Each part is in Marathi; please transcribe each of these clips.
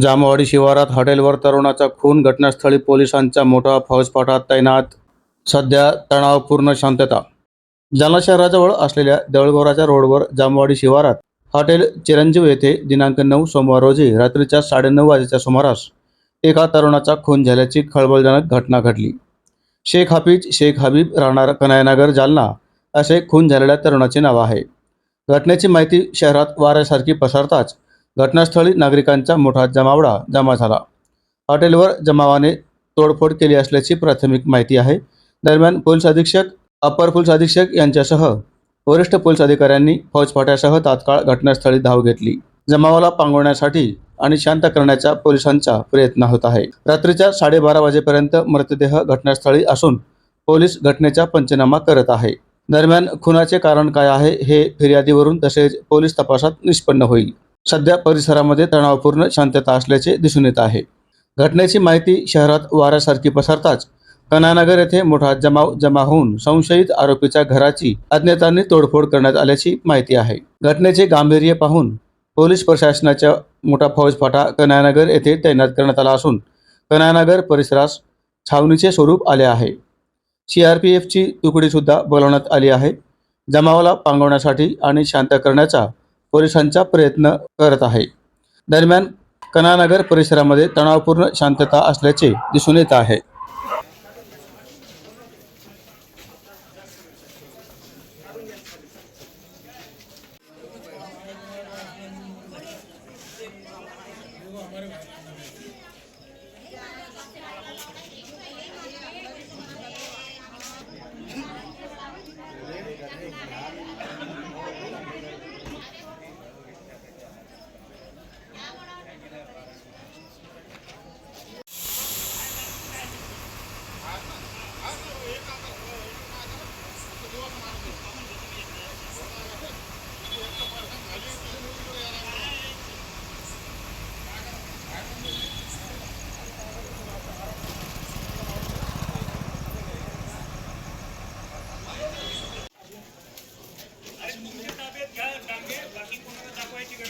जामवाडी शिवारात हॉटेलवर तरुणाचा खून घटनास्थळी पोलिसांचा मोठा फौजफाटा तैनात सध्या तणावपूर्ण शांतता. जालना शहराजवळ असलेल्या देऊळगोराच्या रोडवर जामवाडी शिवारात हॉटेल चिरंजीव येथे दिनांक नऊ सोमवार रोजी रात्रीच्या साडेनऊ वाजेच्या सुमारास एका तरुणाचा खून झाल्याची खळबळजनक घटना घडली. शेख हाफिज शेख हबीब राहणार कनायनगर जालना असे खून झालेल्या तरुणाचे नाव आहे. घटनेची माहिती शहरात वाऱ्यासारखी पसरताच घटनास्थळी नागरिकांचा मोठा जमावडा जमा झाला. हॉटेलवर जमावाने तोडफोड केली असल्याची प्राथमिक माहिती आहे. दरम्यान पोलीस अधीक्षक अपर पोलीस अधीक्षक यांच्यासह वरिष्ठ पोलीस अधिकाऱ्यांनी फौजफाट्यासह तात्काळ घटनास्थळी धाव घेतली. जमावाला पांगवण्यासाठी आणि शांत करण्याचा पोलिसांचा प्रयत्न होत आहे. रात्रीच्या साडेबारा वाजेपर्यंत मृतदेह घटनास्थळी असून पोलीस घटनेचा पंचनामा करत आहे. दरम्यान खुनाचे कारण काय आहे हे फिर्यादीवरून तसेच पोलीस तपासात निष्पन्न होईल. सध्या परिसरामध्ये तणावपूर्ण शांतता असल्याचे दिसून येत आहे. घटनेची माहिती शहरात वाऱ्यासारखी पसरताच कनानगर येथे मोठा जमाव जमा होऊन संशयित आरोपीच्या घराची अज्ञातांनी तोडफोड करण्यात आल्याची माहिती आहे. घटनेचे गांभीर्य पाहून पोलीस प्रशासनाचा मोठा फौजफाटा कनानगर येथे तैनात करण्यात आला असून कनानगर परिसरास छावणीचे स्वरूप आले आहे. सी आर पी एफची तुकडीसुद्धा बोलावण्यात आली आहे. जमावाला पांगवण्यासाठी आणि शांत करण्याचा पोलिसांचा प्रयत्न करत आहे. दरम्यान कनानगर परिसरामध्ये तणावपूर्ण शांतता असल्याचे दिसून येत आहे.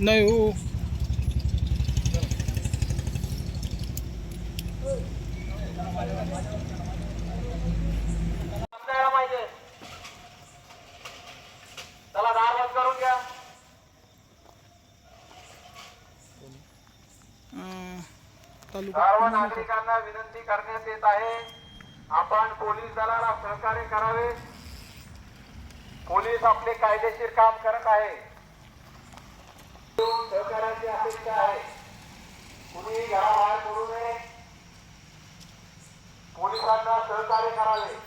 नाही हो. सर्व नागरिकांना विनंती करण्यात येत आहे. आपण पोलीस दलाला सहकार्य करावे. पोलीस आपले कायदेशीर काम करत आहे. सहकार्याची अपेक्षा आहे. कुणी घराबाहेर पडू नये. पोलिसांना सहकार्य करावे.